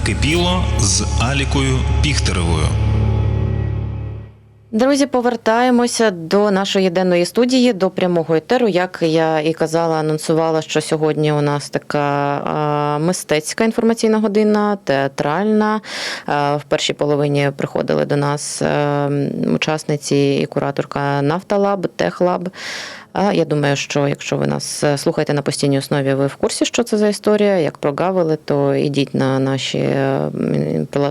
Накипіло з Алікою Піхтеревою. Друзі, повертаємося до нашої денної студії, до прямого етеру. Як я і казала, анонсувала, що сьогодні у нас така мистецька інформаційна година, театральна. В першій половині приходили до нас е, учасниці і кураторка Нафталаб, Техлаб. Я думаю, що якщо ви нас е, слухаєте на постійній основі, ви в курсі, що це за історія. Як прогавили, то ідіть на наші е,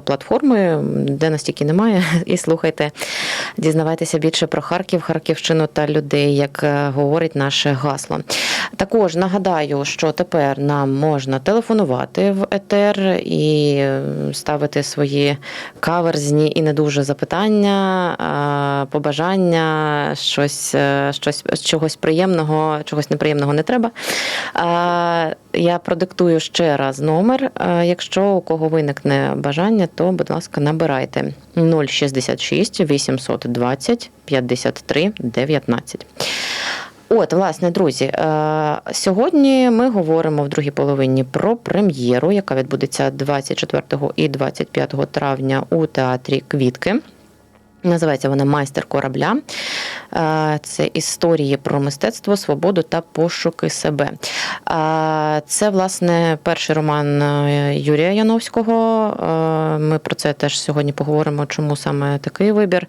платформи, де нас тільки немає, і слухайте, дізнавайтеся більше про Харків, Харківщину та людей, як е, говорить наше гасло. Також нагадаю, що тепер нам можна телефонувати в етер і е, ставити свої каверзні і не дуже запитання, побажання, щось, е, щось чогось приємного, чогось неприємного не треба. Я продиктую ще раз номер. Якщо у кого виникне бажання, то, будь ласка, набирайте 066 820 53 19. От, власне, друзі, е, сьогодні ми говоримо в другій половині про прем'єру, яка відбудеться 24 і 25 травня у театрі Квітки. Називається вона Майстер корабля. Це історії про мистецтво, свободу та пошуки себе. Це, власне, перший роман е, Юрія Яновського. Ми про це теж сьогодні поговоримо, чому саме такий вибір.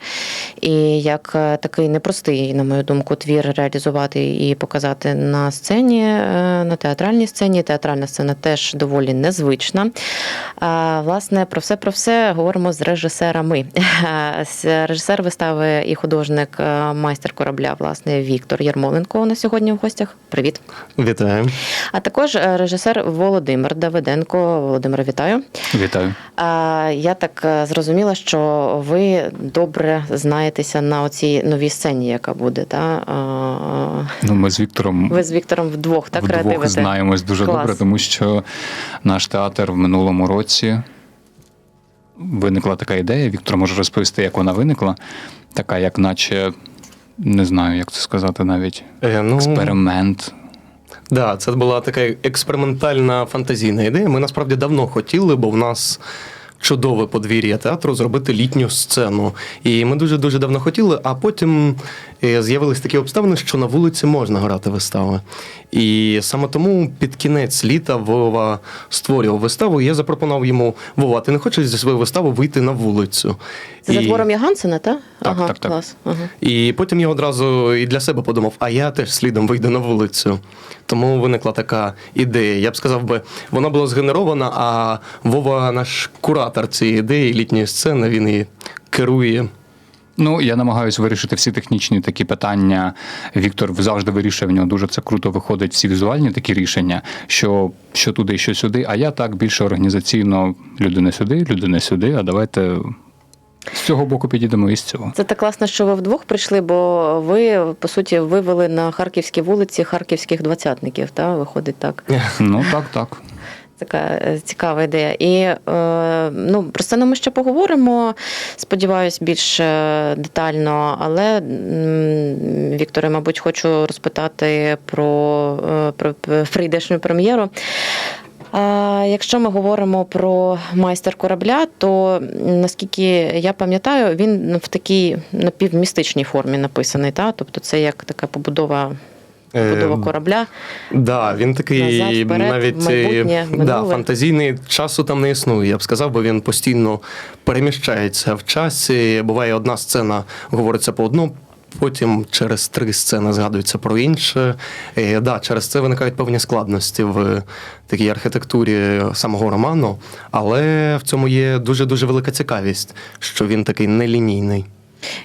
І як е, такий непростий, на мою думку, твір реалізувати і показати на сцені, е, на театральній сцені. Театральна сцена теж доволі незвична. Власне, про все про все говоримо з режисерами. Режисер вистави і художник е, майстер корабля, власне, Віктор Ярмоленко у нас сьогодні в гостях. Привіт. Вітаю. А також е, режисер Володимир Давиденко. Володимир, вітаю. Вітаю. А, Я так е, зрозуміла, що ви добре знаєтеся на оцій новій сцені, яка буде. Та? Ну, ми з Віктором Ви з Віктором вдвох так вдвох креативите? знаємось дуже Клас. добре, тому що наш театр в минулому році виникла така ідея. Віктор може розповісти, як вона виникла. Така, як наче не знаю, як це сказати навіть. Е, ну, Експеримент. Да, це була така експериментальна фантазійна ідея. Ми насправді давно хотіли, бо в нас чудове подвір'я театру зробити літню сцену. І ми дуже дуже давно хотіли, а потім е, з'явились такі обставини, що на вулиці можна грати вистави. І саме тому під кінець літа Вова створював виставу. І я запропонував йому Вова, ти не хочеш зі своєю виставою вийти на вулицю? Це за І- твором Ягансена, так? Так, ага, так, так. Клас. Ага. І потім я одразу і для себе подумав, а я теж слідом вийду на вулицю. Тому виникла така ідея. Я б сказав би, вона була згенерована, а Вова наш куратор цієї ідеї літньої сцени, він її керує. Ну, я намагаюся вирішити всі технічні такі питання. Віктор завжди вирішує в нього дуже це круто виходить всі візуальні такі рішення, що, що туди, що сюди. А я так більше організаційно людина сюди, людина сюди. А давайте з цього боку підійдемо і з цього. Це так класно, що ви вдвох прийшли, бо ви, по суті, вивели на харківські вулиці харківських двадцятників, та? виходить так. Ну так, так. Така е, цікава ідея. І е, ну, про сцену ми ще поговоримо. Сподіваюсь, більш е, детально. Але Вікторе, мабуть, хочу розпитати про, е, про прийдешню прем'єру. Якщо ми говоримо про майстер корабля, то наскільки я пам'ятаю, він в такій напівмістичній формі написаний. Та? Тобто це як така побудова, побудова Ем, корабля. Да, він такий Назад, вперед, навіть майбутнє, е, да, фантазійний часу там не існує. Я б сказав, бо він постійно переміщається в часі. Буває одна сцена говориться по одному. Потім через три сцени згадується про інше. І, да, через це виникають певні складності в такій архітектурі самого роману, але в цьому є дуже дуже велика цікавість, що він такий нелінійний.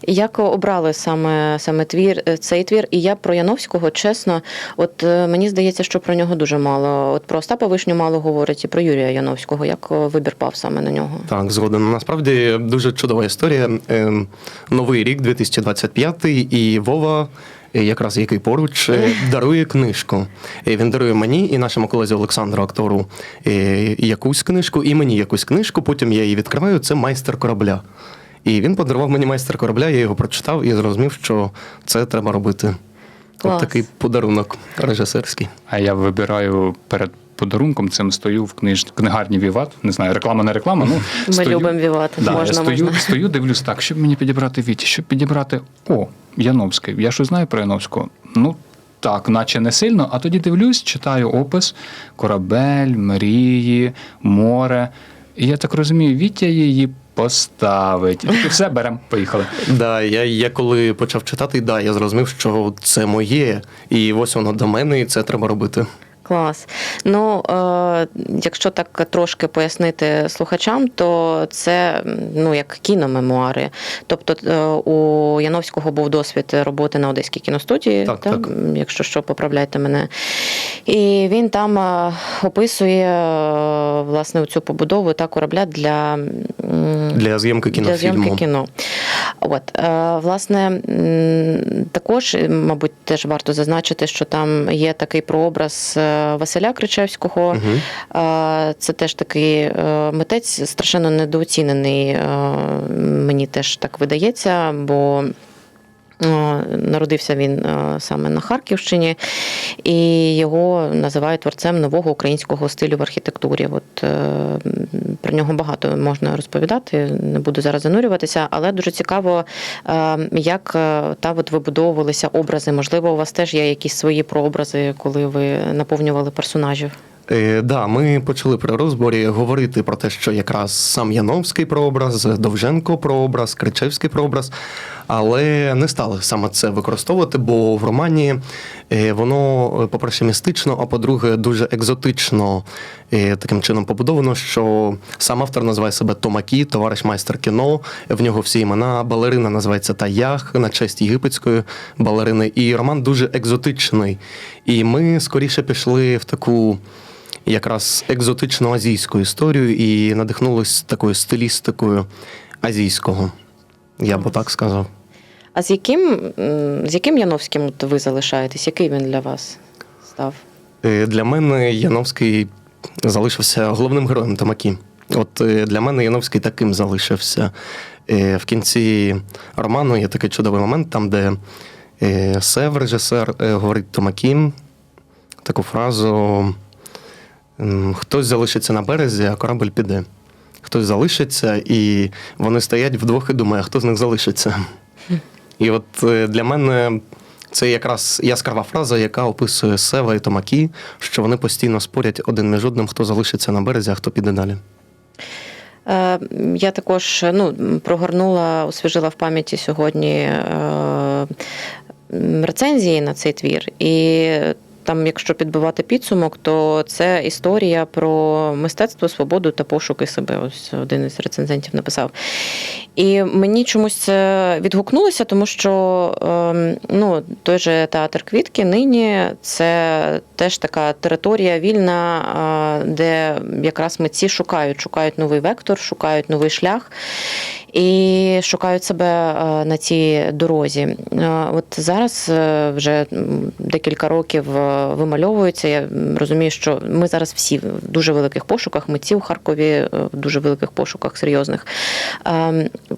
Як обрали саме, саме твір, е, цей твір? І я про Яновського, чесно, от е, мені здається, що про нього дуже мало. От про Остапа Вишню мало говорять і про Юрія Яновського. Як е, вибір пав саме на нього? Так, згоден. Насправді дуже чудова історія. Ем, Новий рік, 2025, і Вова. Якраз який поруч дарує книжку. Він дарує мені і нашому колезі Олександру, актору, якусь книжку, і мені якусь книжку. Потім я її відкриваю. Це майстер корабля. І він подарував мені майстер корабля, я його прочитав і зрозумів, що це треба робити. Клас. От такий подарунок режисерський. А я вибираю перед подарунком цим стою в книж... книгарні Віват. Не знаю, реклама не реклама. Ну, Ми стою... любимо вівати. Да, можна, я стою, можна. стою, дивлюсь так, щоб мені підібрати Віті, щоб підібрати о, Яновський. Я щось знаю про Яновського. Ну так, наче не сильно, а тоді дивлюсь, читаю опис: корабель, мрії, море. І я так розумію, Вітя її поставить. І все, беремо, поїхали. Да, я, я коли почав читати, да, я зрозумів, що це моє, і ось воно до мене, і це треба робити. Клас. Ну, е, якщо так трошки пояснити слухачам, то це ну, як кіномемуари. Тобто е, у Яновського був досвід роботи на Одеській кіностудії, Так, та? так. Якщо що, поправляйте мене. І він там е, описує е, власне цю побудову та корабля для, Для зйомки для зйомки кіно. От, е, власне, також, мабуть, теж варто зазначити, що там є такий прообраз е, Василя Кричевського. Е, Це теж такий е, митець страшенно недооцінений, е, мені теж так видається, бо. Е, Народився він е, саме на Харківщині, і його називають творцем нового українського стилю в архітектурі. От е, про нього багато можна розповідати, не буду зараз занурюватися, але дуже цікаво, як та от вибудовувалися образи. Можливо, у вас теж є якісь свої прообрази, коли ви наповнювали персонажів. Е, да, ми почали при розборі говорити про те, що якраз сам Яновський прообраз, Довженко прообраз, Кричевський прообраз, але не стали саме це використовувати, бо в романі е, воно, е, по-перше, містично, а по-друге, дуже екзотично е, таким чином побудовано, що сам автор називає себе Томакі, товариш майстер кіно. В нього всі імена. Балерина називається Таях на честь єгипетської балерини. І роман дуже екзотичний. І ми скоріше пішли в таку якраз екзотичну азійську історію і надихнулись такою стилістикою азійського. Я б так сказав. А з яким, з яким Яновським ви залишаєтесь? Який він для вас став? Е, Для мене Яновський залишився головним героєм Тамакі. От е, для мене Яновський таким залишився. Е, В кінці роману є такий чудовий момент, там, де Сев, режисер, говорить Томакі таку фразу: хтось залишиться на березі, а корабль піде. Хтось залишиться, і вони стоять вдвох і думають, а хто з них залишиться. І от е, для мене це якраз яскрава фраза, яка описує Сева і Томакі, що вони постійно спорять один між одним, хто залишиться на березі, а хто піде далі. Е, Я також ну, прогорнула, освіжила в пам'яті сьогодні е, рецензії на цей твір. І там, якщо підбивати підсумок, то це історія про мистецтво, свободу та пошуки себе. Ось один із рецензентів написав. І мені чомусь це відгукнулося, тому що ем, ну, той же театр квітки нині це теж така територія вільна, е, де якраз митці шукають, шукають новий вектор, шукають новий шлях і шукають себе е, на цій дорозі. Е, От зараз е, вже декілька років вимальовується. Я розумію, що ми зараз всі в дуже великих пошуках, митці у Харкові в дуже великих пошуках серйозних.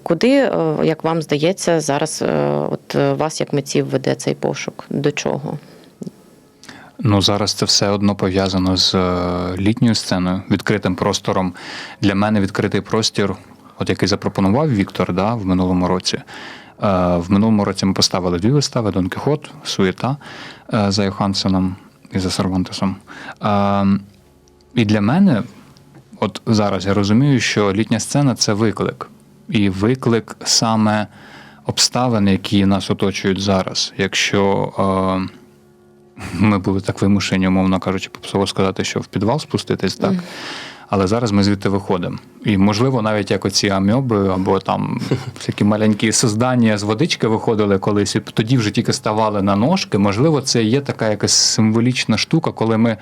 Куди, як вам здається, зараз от вас як митців веде цей пошук? До чого? Ну зараз це все одно пов'язано з літньою сценою, відкритим простором. Для мене відкритий простір, от який запропонував Віктор да, в минулому році. Е, В минулому році ми поставили дві вистави: Дон Кіхот, Суєта е, за Йохансеном і за Сервантесом. Е, І для мене, от зараз я розумію, що літня сцена це виклик. І виклик саме обставин, які нас оточують зараз. Якщо е, ми були так вимушені, умовно кажучи, попсово сказати, що в підвал спуститись, так. Але зараз ми звідти виходимо. І, можливо, навіть як оці амьоби або там такі маленькі создання з водички виходили колись, і тоді вже тільки ставали на ножки. Можливо, це є така якась символічна штука, коли ми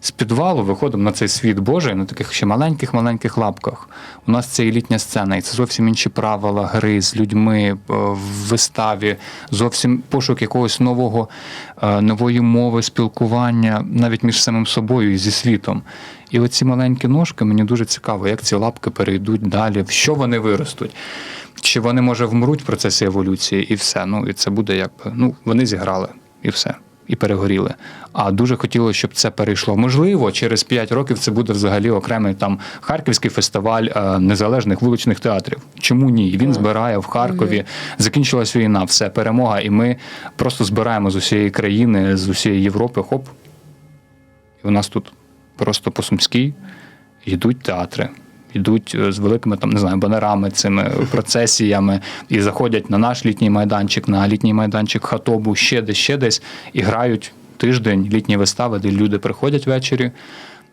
з підвалу виходимо на цей світ Божий на таких ще маленьких-маленьких лапках. У нас це і літня сцена, і це зовсім інші правила гри з людьми е, в виставі, зовсім пошук якогось нового, е, нової мови, спілкування навіть між самим собою і зі світом. І оці маленькі ножки мені дуже цікаво, як ці лапки перейдуть далі, в що вони виростуть. Чи вони, може, вмруть в процесі еволюції, і все. Ну, і це буде якби, ну, вони зіграли, і все. і перегоріли. А дуже хотілося, щоб це перейшло. Можливо, через 5 років це буде взагалі окремий там харківський фестиваль е, незалежних вуличних театрів. Чому ні? Він збирає в Харкові. Закінчилась війна, все перемога, і ми просто збираємо з усієї країни, з усієї Європи. Хоп, і у нас тут просто по Сумській йдуть театри. Йдуть е, з великими там не знаю банерами, цими процесіями і заходять на наш літній майданчик, на літній майданчик хатобу, ще десь, ще десь, і грають тиждень літні вистави, де люди приходять ввечері,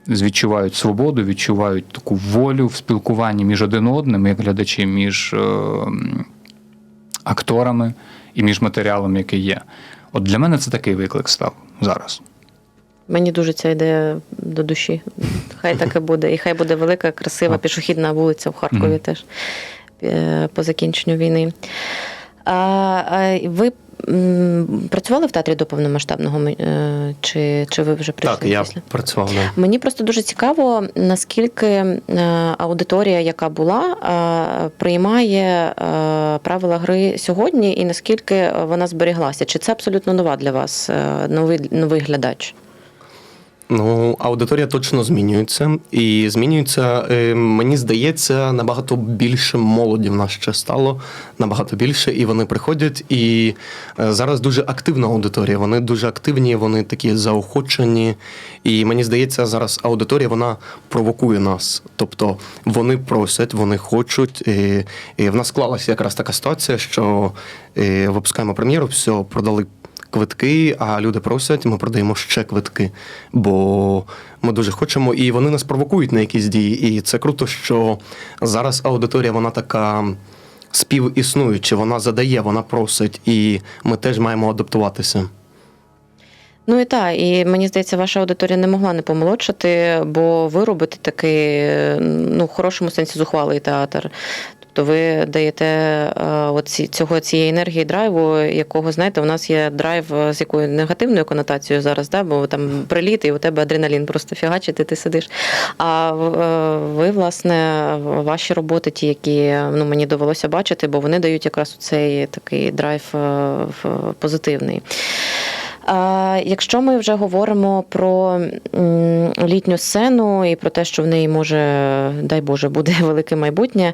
відчувають свободу, відчувають таку волю в спілкуванні між один одним, як глядачі, між е, акторами і між матеріалом, який є. От для мене це такий виклик став зараз. Мені дуже ця ідея до душі. Хай так і буде. І хай буде велика, красива пішохідна вулиця в Харкові теж е, по закінченню війни. А, ви працювали в театрі до повномасштабного е, чи, чи ви вже прийшли Так, я після? працював. Да. Мені просто дуже цікаво, наскільки е, аудиторія, яка була, приймає правила гри сьогодні, і наскільки вона зберіглася. Чи це абсолютно нова для вас новий, новий глядач? Ну, аудиторія точно змінюється, і змінюється, е, мені здається, набагато більше молоді в нас ще стало, набагато більше, і вони приходять. І е, зараз дуже активна аудиторія. Вони дуже активні, вони такі заохочені. І мені здається, зараз аудиторія вона провокує нас. Тобто вони просять, вони хочуть. І, і в нас склалася якраз така ситуація, що е, випускаємо прем'єру, все, продали квитки, а люди просять, ми продаємо ще квитки, бо ми дуже хочемо, і вони нас провокують на якісь дії. І це круто, що зараз аудиторія вона така співіснуюча, вона задає, вона просить, і ми теж маємо адаптуватися. Ну і так, і мені здається, ваша аудиторія не могла не помолодшати, бо ви робите такий, ну, в хорошому сенсі зухвалий театр. Тобто ви даєте е, оці, цього цієї енергії драйву, якого знаєте, у нас є драйв е, з якою негативною конотацією зараз, да, бо там приліт, і у тебе адреналін просто фігачить, і ти сидиш. А е, ви, власне, ваші роботи, ті, які ну, мені довелося бачити, бо вони дають якраз цей такий драйв позитивний. Якщо ми вже говоримо про літню сцену і про те, що в неї може, дай Боже, буде велике майбутнє.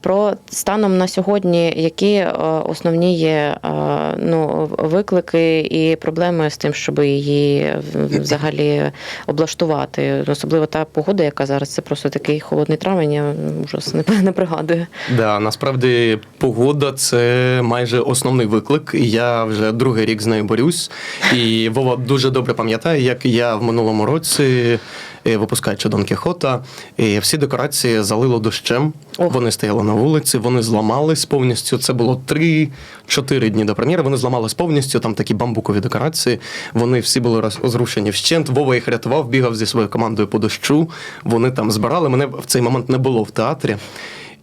Про станом на сьогодні, які е, основні є е, ну, виклики і проблеми з тим, щоб її взагалі облаштувати, особливо та погода, яка зараз це просто такий холодний травень, я ужас не, не пригадую. Да, насправді погода це майже основний виклик. Я вже другий рік з нею борюсь. І Вова дуже добре пам'ятає, як я в минулому році, е, випускаючи Дон Кіхота, е, всі декорації залило дощем. Ох. Вони стояли на вулиці, вони зламались повністю. Це було 3-4 дні до прем'єри. Вони зламались повністю. Там такі бамбукові декорації. Вони всі були розрушені вщент. Вова їх рятував, бігав зі своєю командою по дощу. Вони там збирали. Мене в цей момент не було в театрі.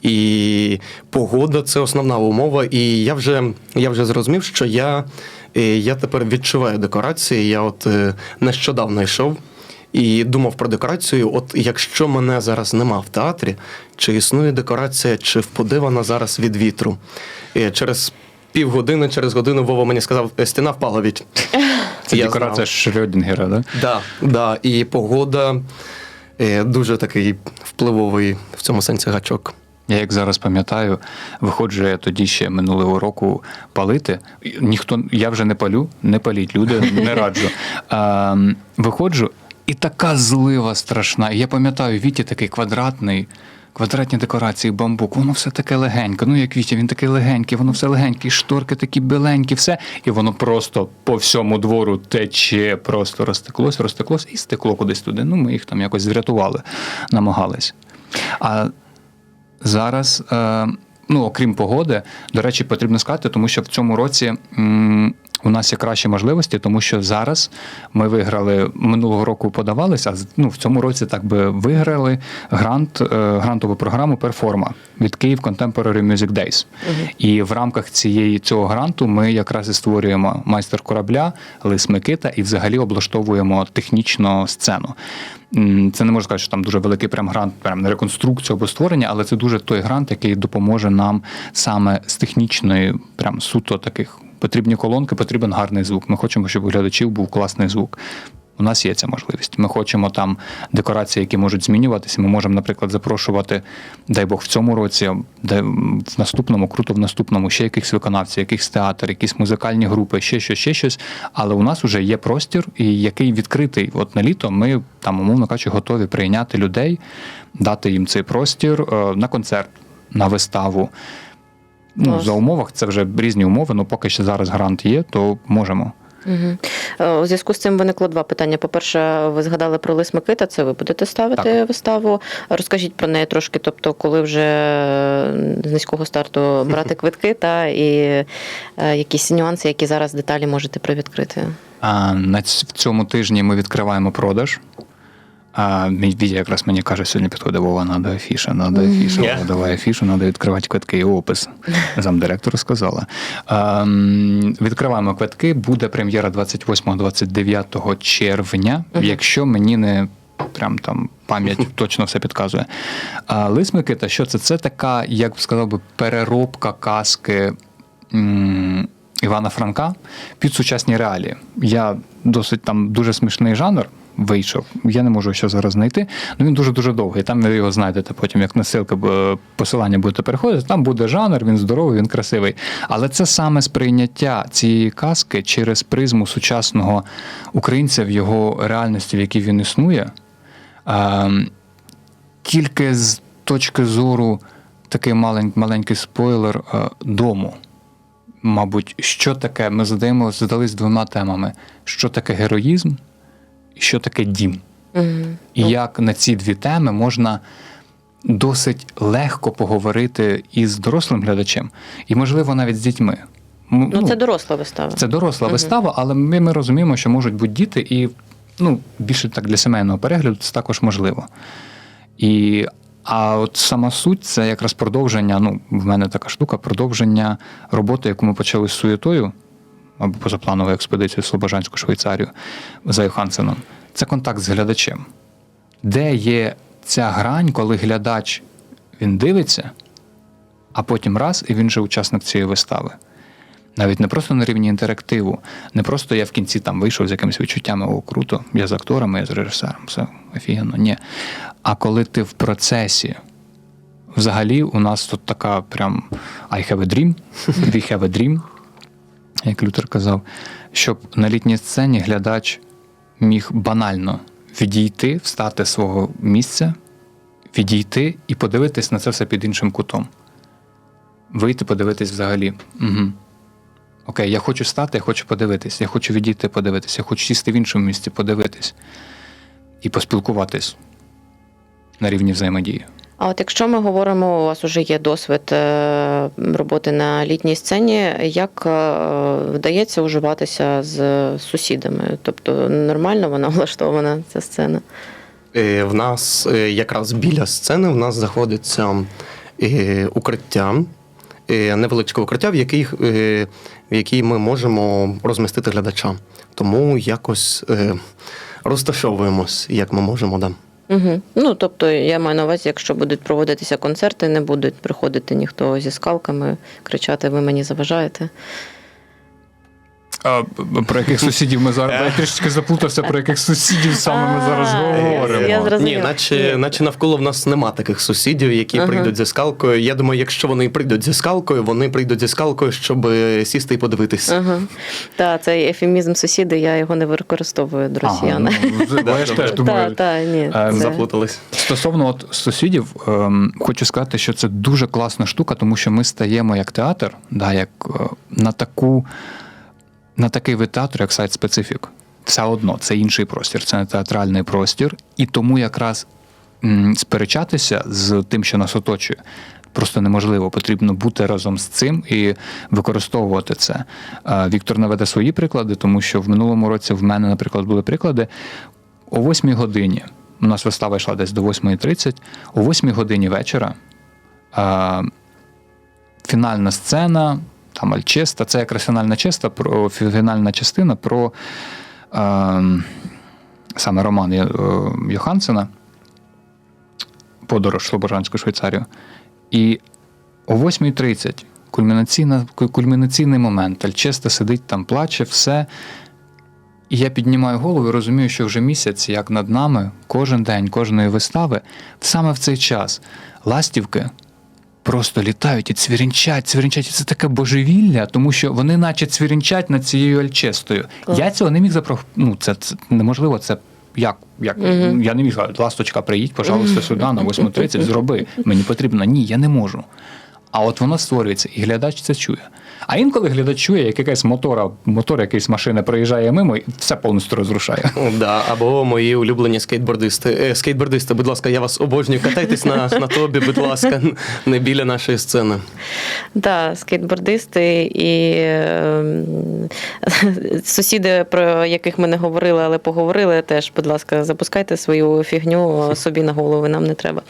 І погода це основна умова. І я вже, я вже зрозумів, що я, е, я тепер відчуваю декорації. Я от е, нещодавно йшов і думав про декорацію. От якщо мене зараз нема в театрі, чи існує декорація, чи впаде вона зараз від вітру. І через півгодини, через годину Вова мені сказав, «Е, стіна впала від. Це Я декорація знав. Шрёдінгера, да? Да, да. І погода е, дуже такий впливовий в цьому сенсі гачок. Я як зараз пам'ятаю, виходжу я тоді ще минулого року палити. Ніхто, я вже не палю, не паліть, люди, не раджу. А, виходжу, і така злива страшна. Я пам'ятаю, Віті такий квадратний. Квадратні декорації, бамбук, воно все таке легеньке. Ну, як Вітя, він такий легенький, воно все легеньке, шторки такі біленькі, все. І воно просто по всьому двору тече, просто розтеклось, розтеклось і стекло кудись туди. Ну, ми їх там якось врятували, намагались. А зараз, е, ну окрім погоди, до речі, потрібно сказати, тому що в цьому році. У нас є кращі можливості, тому що зараз ми виграли минулого року подавалися, а ну, в цьому році так би виграли грант, е, грантову програму Перформа від Київ Contemporary Music Days. І в рамках цієї цього гранту ми якраз і створюємо майстер корабля, лис Микита і взагалі облаштовуємо технічно сцену. Це не можу сказати, що там дуже великий прям грант, прям на реконструкцію або створення, але це дуже той грант, який допоможе нам саме з технічної, прям суто таких Потрібні колонки, потрібен гарний звук. Ми хочемо, щоб у глядачів був класний звук. У нас є ця можливість. Ми хочемо там декорації, які можуть змінюватися. Ми можемо, наприклад, запрошувати, дай Бог, в цьому році, де в наступному, круто в наступному, ще якихось виконавців, якийсь театр, якісь музикальні групи, ще щось, ще щось. Але у нас вже є простір, і який відкритий. От на літо ми там, умовно кажучи, готові прийняти людей, дати їм цей простір е, на концерт, на виставу. Ну, за умовах це вже різні умови, але поки що зараз грант є, то можемо. Угу. У зв'язку з цим виникло два питання. По-перше, ви згадали про Лис Микита, це ви будете ставити Так. виставу. Розкажіть про неї трошки, тобто, коли вже з низького старту брати квитки, та і е, якісь нюанси, які зараз деталі можете привідкрити. А на в цьому тижні ми відкриваємо продаж. А мій Вітя якраз мені каже, сьогодні підходить Вова, надо афіша, надо афіша, Я. Вова, давай афішу, надо відкривати квитки і опис. Замдиректора сказала. Ем, відкриваємо квитки, буде прем'єра 28-29 червня, якщо мені не прям там пам'ять точно все підказує. А Лис Микита, що це? Це така, як б сказав би, переробка казки. м, Івана Франка під сучасні реалії. Я досить там дуже смішний жанр вийшов. Я не можу ще зараз знайти. Ну він дуже дуже довгий. Там ви його знайдете потім, як насилка посилання будете переходити. Там буде жанр, він здоровий, він красивий. Але це саме сприйняття цієї казки через призму сучасного українця в його реальності, в якій він існує. Ем, тільки з точки зору такий малень- маленький спойлер е, дому мабуть, що таке, ми задаємо, задались двома темами: що таке героїзм що таке дім. Угу. І як на ці дві теми можна досить легко поговорити із дорослим глядачем, і, можливо, навіть з дітьми. М, Ну, це доросла вистава. це доросла Мгм. вистава, але ми, ми розуміємо, що можуть бути діти, і ну, більше так для сімейного перегляду це також можливо. І, а от сама суть це якраз продовження. Ну, в мене така штука, продовження роботи, яку ми почали з суєтою або позаплановою експедицією в Слобожанську Швейцарію за Йохансеном. Це контакт з глядачем. Де є ця грань, коли глядач він дивиться, а потім раз, і він же учасник цієї вистави. Навіть не просто на рівні інтерактиву, не просто я в кінці там вийшов з якимись відчуттями, о, круто, я з акторами, я з режисером, все офігенно. Ні. А коли ти в процесі, взагалі у нас тут така прям I have a dream, we have a dream, як Лютер казав, щоб на літній сцені глядач міг банально відійти, встати з свого місця, відійти і подивитись на це все під іншим кутом. Вийти, подивитись взагалі. Угу. Окей, я хочу стати, я хочу подивитись, я хочу відійти, подивитись, я хочу сісти в іншому місці, подивитись і поспілкуватись на рівні взаємодії. А от якщо ми говоримо, у вас вже є досвід е, роботи на літній сцені, як е, вдається уживатися з сусідами? Тобто нормально вона влаштована ця сцена? Е, В нас якраз біля сцени в нас знаходиться укриття, невеличке укриття, в е, в якій ми можемо розмістити глядача. Тому якось розташовуємось, як ми можемо. Да. Угу. Ну тобто я маю на увазі, якщо будуть проводитися концерти, не будуть приходити ніхто зі скалками, кричати, ви мені заважаєте. А про яких сусідів ми зараз я трішечки заплутався, про яких сусідів саме ми зараз говоримо. я зрозумів. Ні, наче, наче навколо в нас нема таких сусідів, які Ага. прийдуть зі скалкою. Я думаю, якщо вони прийдуть зі скалкою, вони прийдуть зі скалкою, щоб е, сісти і подивитися. Ага. Так, цей ефемізм сусіди, я його не використовую до росіян. Ага, ну, бо я ж теж Так, думаю. так, ні. Це- Заплутались. Стосовно от сусідів, ем, хочу сказати, що це дуже класна штука, тому що ми стаємо як театр, да, як е, на таку на такий вид театру, як сайт специфік. Все одно це інший простір, це не театральний простір, і тому якраз сперечатися з тим, що нас оточує. Просто неможливо, потрібно бути разом з цим і використовувати це. Віктор наведе свої приклади, тому що в минулому році в мене, наприклад, були приклади о 8 годині. У нас вистава йшла десь до 8.30. О 8 годині вечора фінальна сцена, там Альчеста, це якраз фінальна честа, про фінальна частина про е, саме роман е, Йохансена Подорож Слобожанську Швейцарію. І о 8.30, кульмінаційна, кульмінаційний момент. Альчеста сидить там, плаче, все. І я піднімаю голову і розумію, що вже місяць, як над нами, кожен день, кожної вистави, саме в цей час ластівки просто літають і цвірінчать, цвірінчать. І це таке божевілля, тому що вони наче цвірінчать над цією альчестою. Клас. Я цього не міг запро... Ну, це, це неможливо, це. Як? Як? Мгм. Я не міг ласточка, приїдь, пожалуйста, сюди на 8.30, зроби. Мені потрібно. Ні, я не можу. А от воно створюється, і глядач це чує. А інколи глядач чує, як якась мотора, мотор якийсь машини проїжджає мимо, і все повністю розрушає. Да, або мої улюблені скейтбордисти. Е, скейтбордисти, будь ласка, я вас обожнюю. Катайтесь на, на тобі, будь ласка, не біля нашої сцени. Да, скейтбордисти і ем, сусіди, про яких ми не говорили, але поговорили, теж, будь ласка, запускайте свою фігню собі на голову, нам не треба.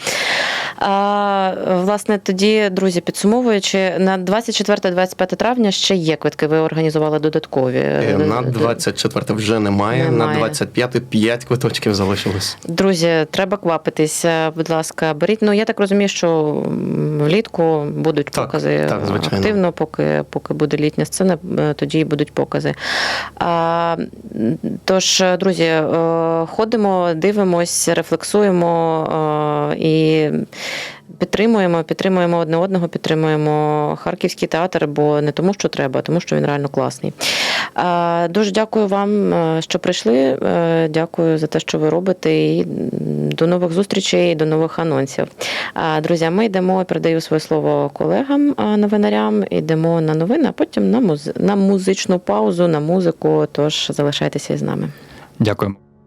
А, власне, тоді, друзі, підсумовуючи, на 24-25 травня ще є квитки. Ви організували додаткові. Е, На 24 вже немає, Немає. на 25 5 квиточків залишилось. Друзі, треба квапитися, будь ласка, беріть. Ну я так розумію, що влітку будуть Так, покази так, звичайно. активно, поки, поки буде літня сцена, е, тоді будуть покази. А, тож, друзі, е, ходимо, дивимось, рефлексуємо е, і. Підтримуємо, підтримуємо одне одного, підтримуємо харківський театр, бо не тому, що треба, а тому, що він реально класний. Дуже дякую вам, е, що прийшли. Е, Дякую за те, що ви робите. І до нових зустрічей, до нових анонсів. Друзі, ми йдемо, передаю своє слово колегам, новинарям, йдемо на новини, а потім на музичну паузу, на музику. Тож залишайтеся із нами. Дякуємо.